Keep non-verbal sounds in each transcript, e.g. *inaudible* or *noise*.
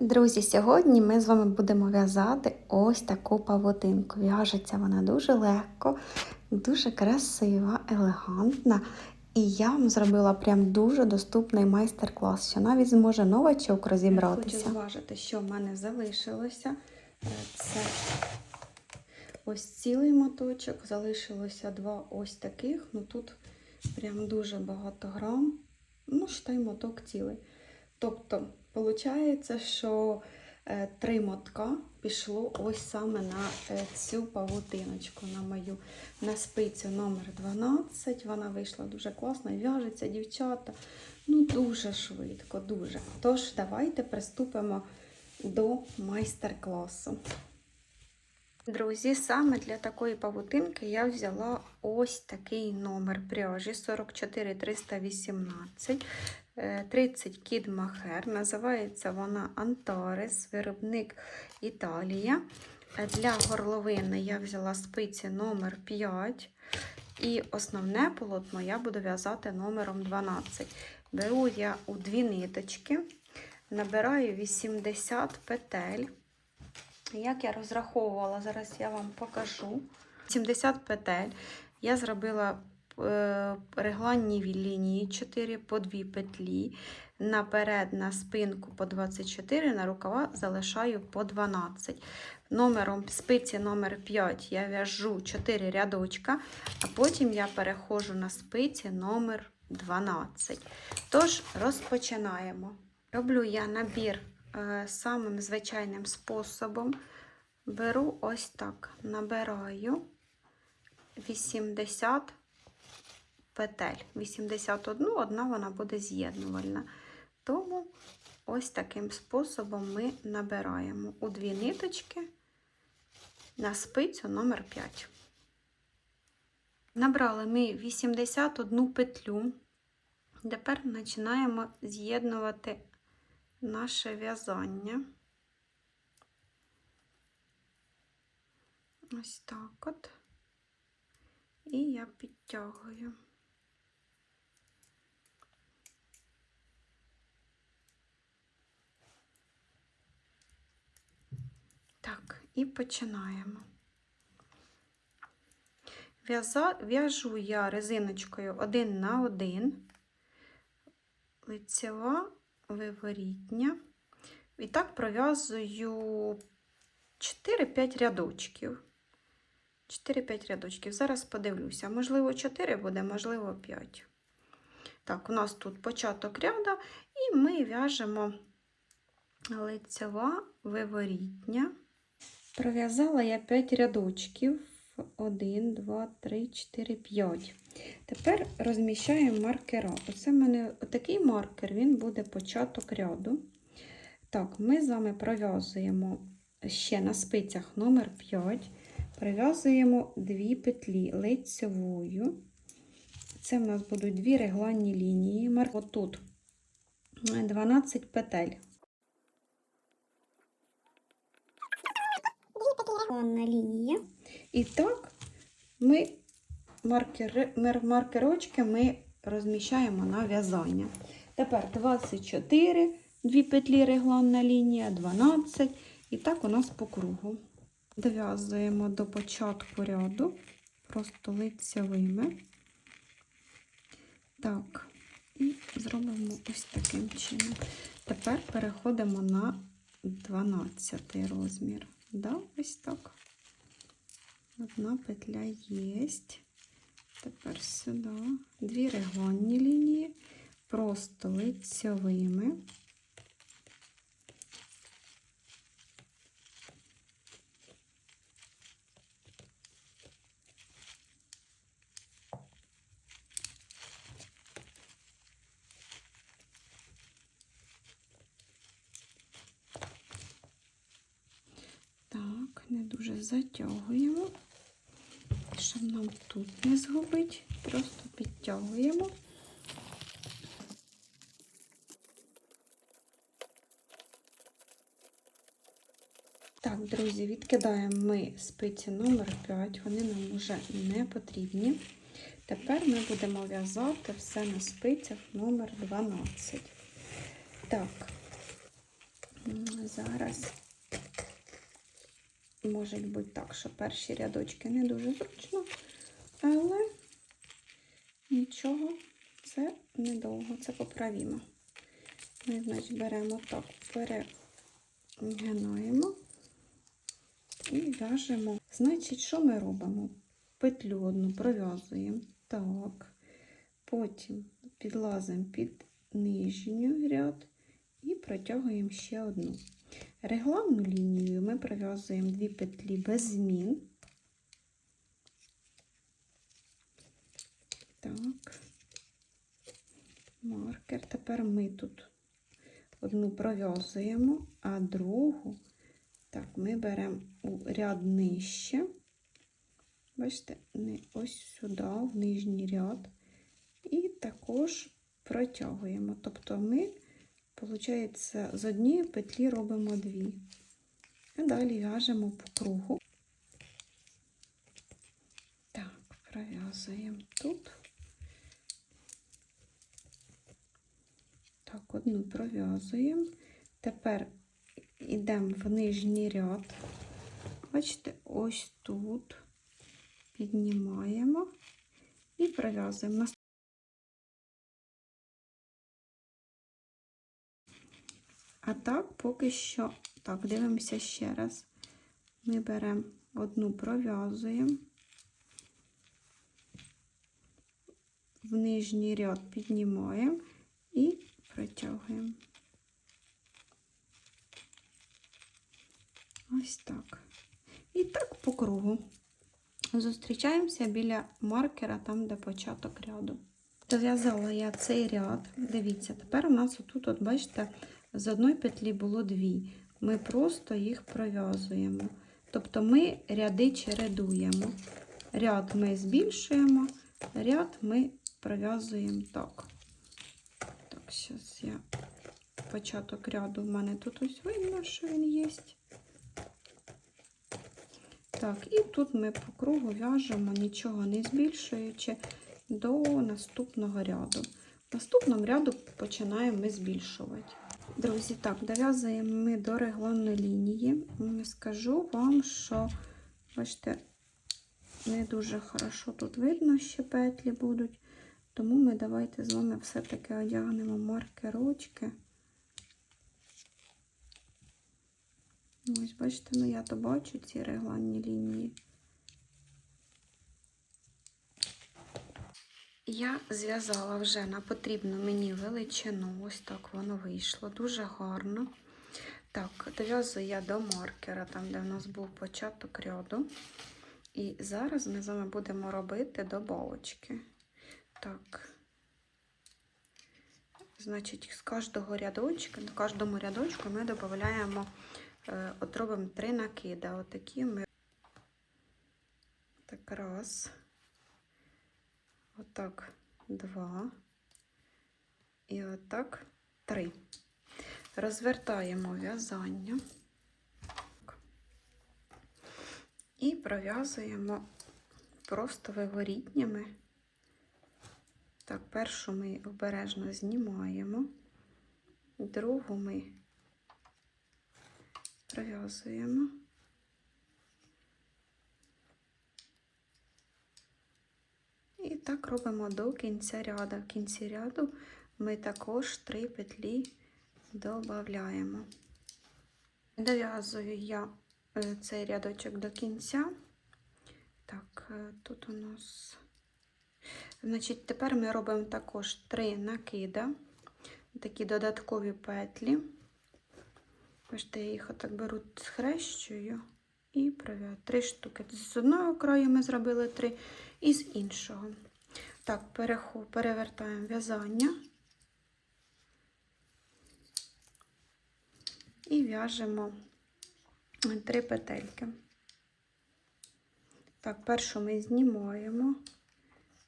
Друзі, сьогодні ми з вами будемо в'язати ось таку павутинку. В'яжеться вона дуже легко, дуже красива, елегантна. І я вам зробила прям дуже доступний майстер-клас, що навіть зможе новачок розібратися. Хочу зважити, що в мене залишилося. Це ось цілий моточок, залишилося два ось таких. Ну тут прям дуже багато грам. Ну, считай, моток цілий. Тобто, виходить, що е, три мотка пішло ось саме на е, цю павутиночку, на мою на спицю номер 12. Вона вийшла дуже класно, в'яжеться дівчата. Ну, дуже швидко, дуже. Тож, давайте приступимо до майстер-класу. Друзі, саме для такої павутинки я взяла ось такий номер пряжі 44 318. 30 кід махер. Називається вона Антарес, виробник Італія. Для горловини я взяла спиці номер 5 І основне полотно я буду в'язати номером 12. Беру я у дві ниточки, набираю 80 петель. Як я розраховувала, зараз я вам покажу. 70 петель. Я зробила регланні лінії 4 по 2 петлі. Наперед на спинку по 24, на рукава залишаю по 12. Номером спиці номер 5 я в'яжу 4 рядочка, а потім я переходжу на спиці номер 12. Тож, розпочинаємо. Роблю я набір е, самим звичайним способом. Беру ось так, набираю 80 петель. 81, одна вона буде з'єднувальна. Тому ось таким способом ми набираємо у дві ниточки на спицю номер 5. Набрали ми 81 петлю. Тепер починаємо з'єднувати наше в'язання. Ось так от. І я підтягую. Так, і починаємо. В'яжу я резиночкою один на один, лицева, виворітня. І так пров'язую 4-5 рядочків. 4-5 рядочків. Зараз подивлюся. Можливо, 4 буде, можливо, 5. Так, у нас тут початок ряда, і ми в'яжемо лицева, виворітня. Пров'язала я 5 рядочків. 1, 2, 3, 4, 5. Тепер розміщаємо маркера. Оце в мене такий маркер, він буде початок ряду. Так, ми з вами пров'язуємо ще на спицях номер 5, пров'язуємо 2 петлі лицевою. Це в нас будуть дві регланні лінії. Отут 12 петель. На лінія. І так ми маркери, маркерочки ми розміщаємо на в'язання. Тепер 24, дві петлі регланна лінія, 12. І так у нас по кругу. Дов'язуємо до початку ряду, просто лицевими. Так, і зробимо ось таким чином. Тепер переходимо на 12 розмір. Да, ось так. Одна петля є. Тепер сюди дві регланні лінії, просто лицьовими. Так, не дуже затягуємо, щоб нам тут не згубити, просто підтягуємо. Так, друзі, відкидаємо ми спиці номер 5, вони нам вже не потрібні. Тепер ми будемо в'язати все на спицях номер 12. Так, зараз може бути так, що перші рядочки не дуже зручно, але нічого, це недовго, це поправімо. Ми, значить, беремо так, перегинаємо і в'яжемо. Значить, що ми робимо? Петлю одну пров'язуємо. Так. Потім підлазимо під нижню ряд і протягуємо ще одну. Регланну лінію ми пров'язуємо дві петлі без змін. Так. Маркер. Тепер ми тут одну пров'язуємо, а другу так, ми беремо у ряд нижче. Бачите, не ось сюди, в нижній ряд. І також протягуємо. Тобто ми, виходить, з однієї петлі робимо дві. А далі в'яжемо по кругу. Так, пров'язуємо тут. Так, одну пров'язуємо. Тепер йдемо в нижній ряд. Бачите, ось тут піднімаємо і пров'язуємо. А так, поки що, так, дивимося ще раз. Ми беремо одну пров'язуємо, в нижній ряд піднімаємо і протягуємо. Ось так. І так по кругу. Зустрічаємося біля маркера, там, де початок ряду. Дов'язала я цей ряд. Дивіться, тепер у нас отут, от, бачите, з одної петлі було дві. Ми просто їх пров'язуємо. Тобто ми ряди чередуємо. Ряд ми збільшуємо, ряд ми пров'язуємо так. Так, зараз я початок ряду в мене тут ось видно, що він є. Так, і тут ми по кругу в'яжемо, нічого не збільшуючи, до наступного ряду. В наступному ряду починаємо ми збільшувати. Друзі, так, дов'язуємо ми до регланної лінії. Скажу вам, що, бачите, не дуже хорошо тут видно, ще петлі будуть. Тому ми давайте з вами все-таки одягнемо маркерочки. Ось, бачите, ну я то бачу ці регланні лінії. Я зв'язала вже на потрібну мені величину. Ось так воно вийшло. Дуже гарно. Так, дов'язую я до маркера, там, де в нас був початок ряду. І зараз ми з вами будемо робити добавочки. Так. Значить, з кожного рядочка, на кожному рядочку ми додаємо, е, от робимо три накиди. Отакі ми. Так, раз. Отак два. І отак три. Розвертаємо в'язання. І пров'язуємо просто виворітніми. Так, першу ми обережно знімаємо, другу ми пров'язуємо. І так робимо до кінця ряду. В кінці ряду ми також три петлі додаємо. Дов'язую я е, цей рядочок до кінця. Так, е, тут у нас. Значить, тепер ми робимо також три накида, такі додаткові петлі. Бачите, я їх отак беру, схрещую і пров'язую. Три штуки. З одного краю ми зробили три, і з іншого. Так, перевертаємо в'язання і в'яжемо три петельки. Так, першу ми знімаємо,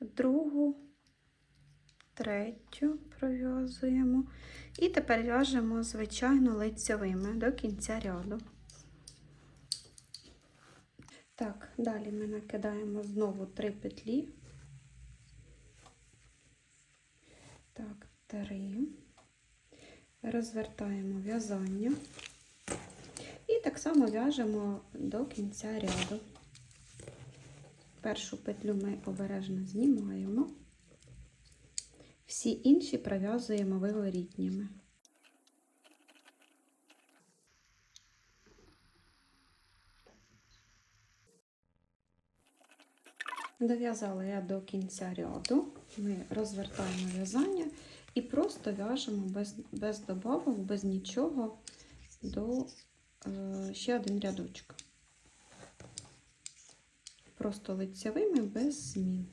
другу, третю пров'язуємо. І тепер в'яжемо, звичайно, лицьовими до кінця ряду. Так, далі ми накидаємо знову три петлі. Так, три. Розвертаємо в'язання. І так само в'яжемо до кінця ряду. Першу петлю ми обережно знімаємо. Всі інші пров'язуємо виворітніми. Дов'язала я до кінця ряду. Ми розвертаємо в'язання і просто в'яжемо без, без добавок, без нічого до е, ще один рядочок. Просто лицевими без змін.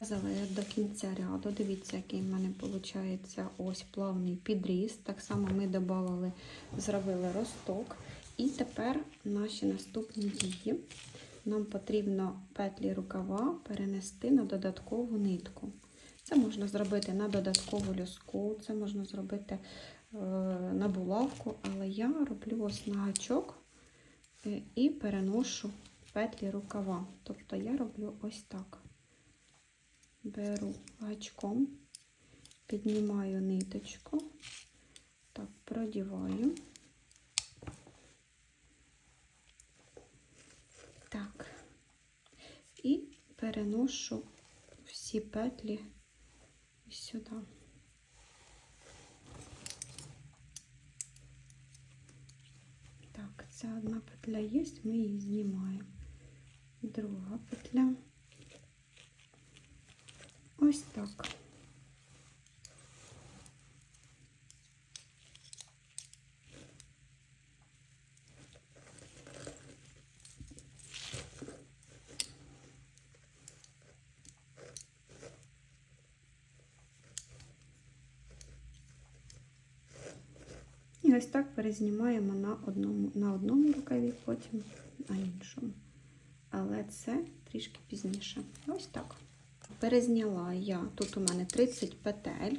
В'язала я до кінця ряду. Дивіться, який в мене виходить ось плавний підріз. Так само ми додали, зробили росток. І тепер наші наступні дії. Нам потрібно петлі рукава перенести на додаткову нитку. Це можна зробити на додаткову льоску, це можна зробити е, на булавку, але я роблю ось на гачок е, і переношу петлі рукава. Тобто я роблю ось так. Беру гачком, піднімаю ниточку, так, продіваю. Так. І переношу всі петлі сюди. Так, ця одна петля є, ми її знімаємо. Друга петля. Ось так. Ось так перезнімаємо на одному, на одному рукаві, потім на іншому. Але це трішки пізніше. Ось так. Перезняла я, тут у мене 30 петель.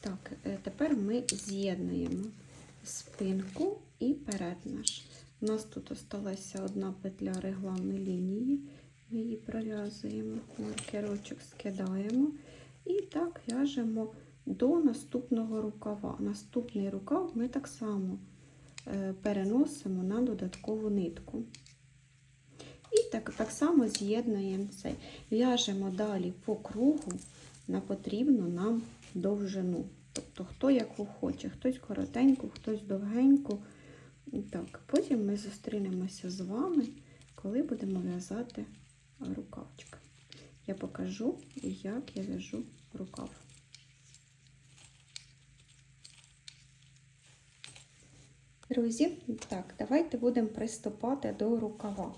Так, е, тепер ми з'єднуємо спинку і перед наш. У нас тут осталася одна петля регланної лінії. Ми її пров'язуємо, маркерочок скидаємо. І так в'яжемо до наступного рукава. Наступний рукав ми так само е, переносимо на додаткову нитку. І так, так само з'єднуємо цей. В'яжемо далі по кругу на потрібну нам довжину. Тобто, хто яку хоче, хтось коротеньку, хтось довгеньку. Так, потім ми зустрінемося з вами, коли будемо в'язати рукавчик. Я покажу, як я в'яжу рукав. Друзі, так, давайте будемо приступати до рукава.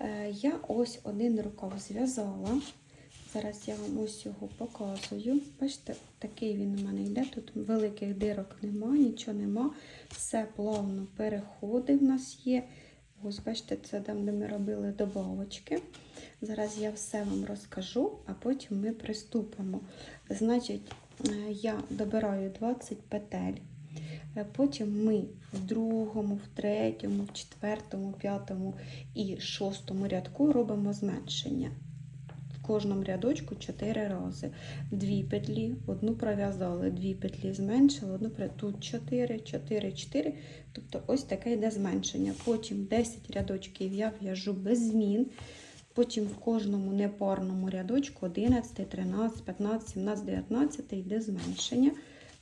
Е, Я ось один рукав зв'язала. Зараз я вам ось його показую. Бачите, такий він у мене йде. Тут великих дирок нема, нічого нема. Все плавно переходи в нас є. Ось, бачите, це там, де ми робили добавочки. Зараз я все вам розкажу, а потім ми приступимо. Значить, е, я добираю 20 петель. Е, Потім ми в другому, в третьому, в четвертому, п'ятому і шостому рядку робимо зменшення. В кожному рядочку 4 рази. Дві петлі, одну пров'язали, дві петлі зменшили, одну тут 4, 4, 4. Тобто ось таке йде зменшення. Потім 10 рядочків я в'яжу без змін. Потім в кожному непарному рядочку 11, 13, 15, 17, 19 йде зменшення.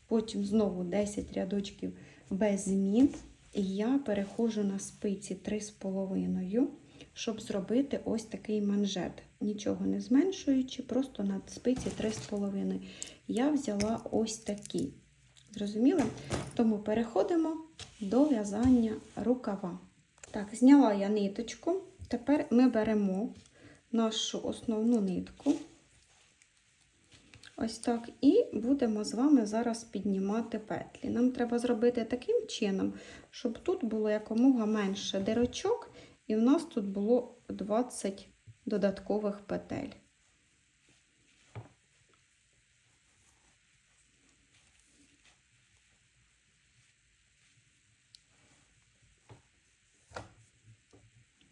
Потім знову 10 рядочків без змін. І я переходжу на спиці 3,5, щоб зробити ось такий манжет. Нічого не зменшуючи, просто на спиці 3,5. Я взяла ось такі. Зрозуміли? Тому переходимо до в'язання рукава. Так, зняла я ниточку. Тепер ми беремо нашу основну нитку. Ось так. І будемо з вами зараз піднімати петлі. Нам треба зробити таким чином, щоб тут було якомога менше дирочок, і в нас тут було 20 додаткових петель.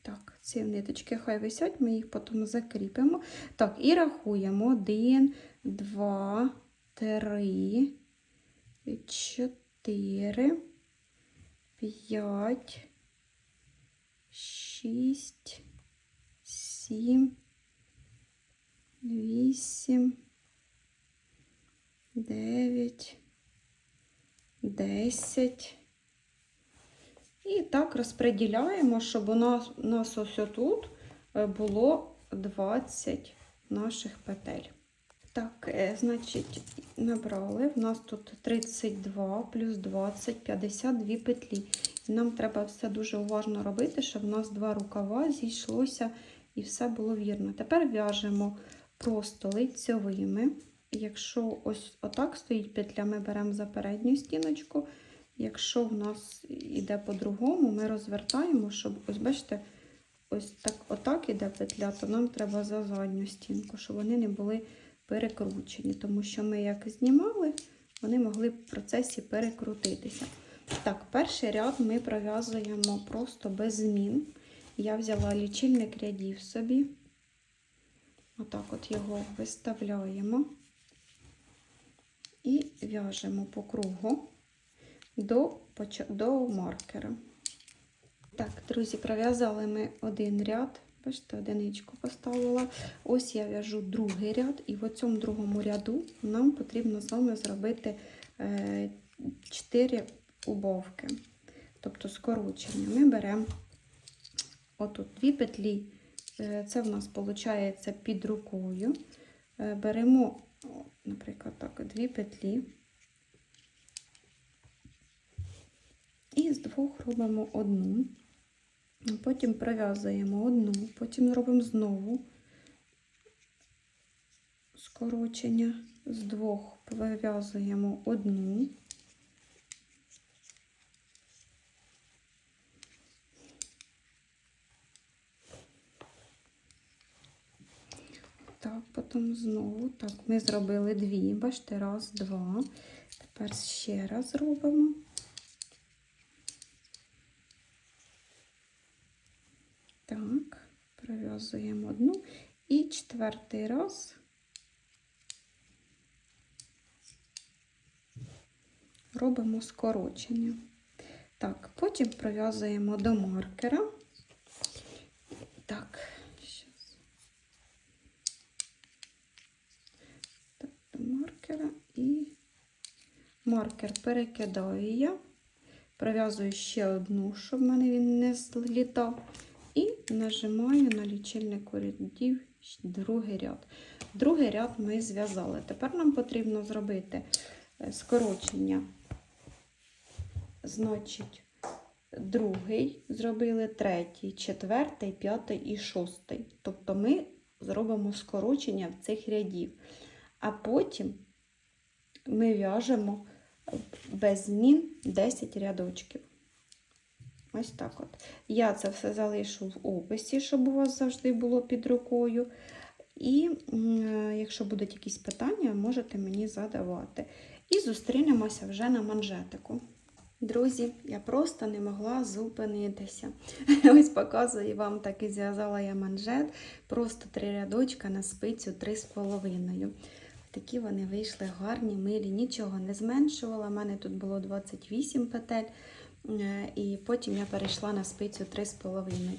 Так, ці ниточки хай висять, ми їх потім закріпимо. Так, і рахуємо. Один, два, три, чотири, п'ять, шість, сім, вісім, дев'ять, десять. І так розподіляємо, щоб у нас, у нас ось тут е, було 20 наших петель. Так, е, значить, набрали. В нас тут 32 плюс 20, 52 петлі. І нам треба все дуже уважно робити, щоб в нас два рукава зійшлося і все було вірно. Тепер в'яжемо просто лицьовими. Якщо ось отак стоїть петля, ми беремо за передню стіночку. Якщо в нас іде по-другому, ми розвертаємо, щоб, ось бачите, ось так, отак іде петля, то нам треба за задню стінку, щоб вони не були перекручені, тому що ми як знімали, вони могли в процесі перекрутитися. Так, перший ряд ми пров'язуємо просто без змін. Я взяла лічильник рядів собі. Отак от його виставляємо і в'яжемо по кругу до, до маркера. Так, друзі, пров'язали ми один ряд. Бачите, одиничку поставила. Ось я в'яжу другий ряд, і в цьому другому ряду нам потрібно з вами зробити 4 убавки, тобто скорочення. Ми беремо отут дві петлі, е, це в нас виходить під рукою. Е, Беремо, наприклад, так, дві петлі. І з двох робимо одну. Потім пров'язуємо одну, потім робимо знову скорочення. З двох пров'язуємо одну. Так, потім знову. Так, ми зробили дві. Бачите, раз, два. Тепер ще раз зробимо. Так, пров'язуємо одну. І четвертий раз робимо скорочення. Так, потім пров'язуємо до маркера. Так, щас. Так, до маркера і маркер перекидаю я. Пров'язую ще одну, щоб в мене він не злітав. І нажимаю на лічильнику рядів другий ряд. Другий ряд ми зв'язали. Тепер нам потрібно зробити е, скорочення, значить, другий, зробили третій, четвертий, п'ятий і шостий. Тобто ми зробимо скорочення в цих рядів. А потім ми в'яжемо без змін 10 рядочків. Ось так от. Я це все залишу в описі, щоб у вас завжди було під рукою. І якщо будуть якісь питання, можете мені задавати. І зустрінемося вже на манжетику. Друзі, я просто не могла зупинитися. *laughs* Ось показую вам, так і зв'язала я манжет. Просто три рядочка на спицю 3,5. Такі вони вийшли гарні, милі, нічого не зменшувала. У мене тут було 28 петель. Е, І потім я перейшла на спицю 3,5.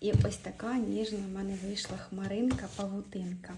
І ось така ніжна в мене вийшла хмаринка, павутинка.